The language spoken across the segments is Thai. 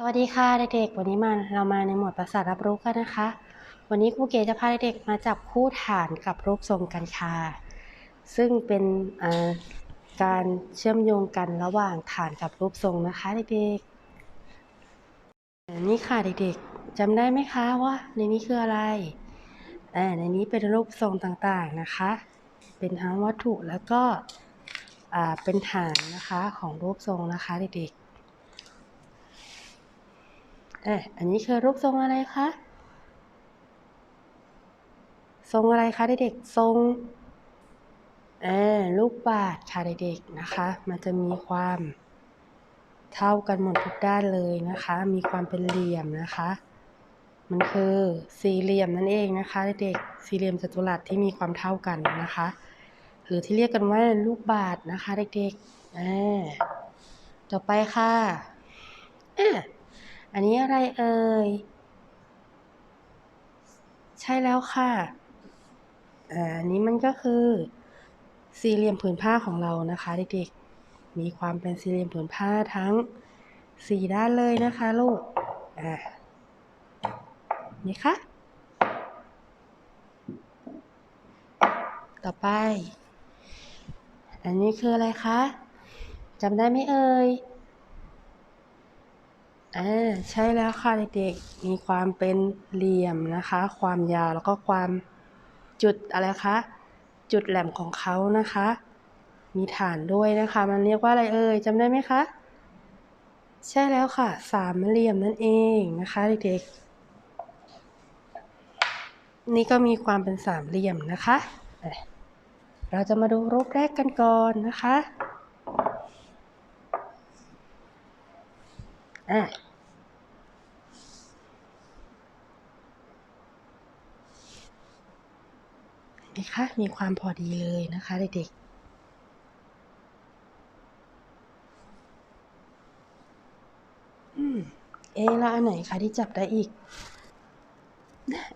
สวัสดีค่ะเด็กๆ วันนี้มาเรามาในหมวดประสาทรับรู้กันนะคะ วันนี้ครูเก๋จะพาเด็กๆมาจับคู่ฐานกับรูปทรงกันค่ะ ซึ่งเป็นการเชื่อมโยงกันระหว่างฐานกับรูปทรงนะคะเด็กๆนนี้ค่ะเด็กๆจำได้ไหมคะว่าในนี้คืออะไรอ่ในนี้เป็นรูปทรงต่างๆนะคะ เป็นทั้งวัตถุแล้วก็เป็นฐานนะคะของรูปทรงนะคะเด็กๆ อะอันนี้คือรูปทรงอะไรคะ ทรงอะไรคะเด็กๆ ทรงลูกบาศค่ะเด็กๆนะคะ มันจะมีความเท่ากันหมดทุกด้านเลยนะคะ มีความเป็นเหลี่ยมนะคะ มันคือสี่เหลี่ยมนั่นเองนะคะเด็กๆ สี่เหลี่ยมจัตุรัสที่มีความเท่ากันนะคะ หรือที่เรียกกันว่าลูกบาศนะคะเด็กๆอ่าต่อไปค่ะอะ อันนี้อะไรเอ่ย ใช่แล้วค่ะอ่าอันนี้มันก็คือสี่เหลี่ยมผืนผ้าของเรานะคะเด็กๆ มีความเป็นสี่เหลี่ยมผืนผ้าทั้งสี่ด้านเลยนะคะลูก อ่านี่คะ ต่อไป อันนี้คืออะไรคะจำได้ไหมเอ่ย อ่าใช่แล้วค่ะเด็กๆมีความเป็นเหลี่ยมนะคะ ความยาวแล้วก็ความจุดอะไรคะจุดแหลมของเขานะคะ มีฐานด้วยนะคะ มันเรียกว่าอะไรเอ่ยจำได้ไหมคะใช่แล้วค่ะ สามเหลี่ยมนั่นเองนะคะเด็กๆนี่ก็มีความเป็นสามเหลี่ยมนะคะอะเราจะมาดูรูปแรกกันก่อนนะคะ อะนไหมคะมีความพอดีเลยนะคะเด็กๆเอะแล้วอันไหนคะที่จับได้อีก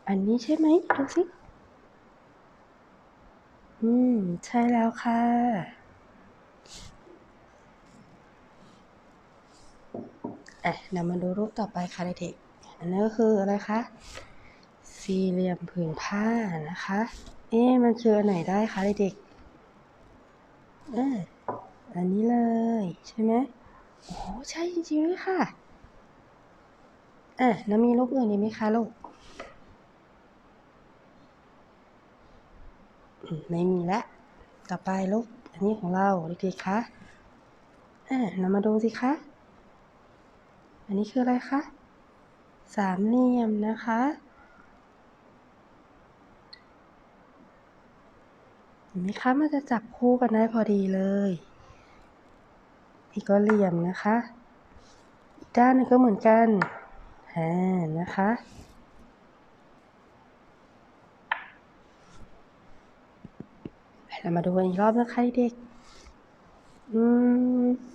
อันนี้ใช่ไหมดูสิ อืม ใช่แล้วค่ะ อะเดี๋ยวมาดูรูปต่อไปค่ะเด็กๆอันนี้ก็คืออะไรคะ สี่เหลี่ยมผืนผ้านะคะ เอ๊ะมันคืออันไหนได้คะเด็กๆอ่าอันนี้เลยใช่ไหมโอ้โหใช่จริงๆด้วยค่ะ อะแล้วมีรูปอื่นอีกไหมคะลูกไม่มีละ ต่อไปลูก อันนี้ของเราเด็กๆคะอะเรามาดูสิคะ อันนี้คืออะไรคะ สามเหลี่ยมนะคะ เห็นไหมคะ มันจะจับคู่กันได้พอดีเลยนี่ก็เหลี่ยมนะคะ อีกด้านนึงก็เหมือนกันอ่านะคะเรามาดูกันอีกรอบนะคะเด็ก อืม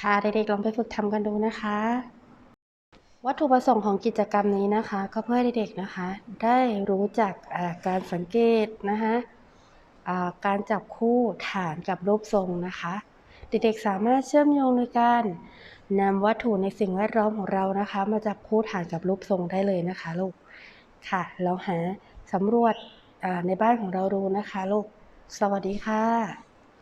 ค่ะเด็กๆลองไปฝึกทำกันดูนะคะ วัตถุประสงค์ของกิจกรรมนี้นะคะ ก็เพื่อให้เด็กๆนะคะ ได้รู้จักการสังเกตนะคะการจับคู่ฐานกับรูปทรงนะคะ เด็กๆสามารถเชื่อมโยงโดยการนำวัตถุในสิ่งแวดล้อมของเรานะคะ มาจับคู่ฐานกับรูปทรงได้เลยนะคะลูกค่ะ เราหาสำรวจในบ้านของเราดูนะคะลูกสวัสดีค่ะ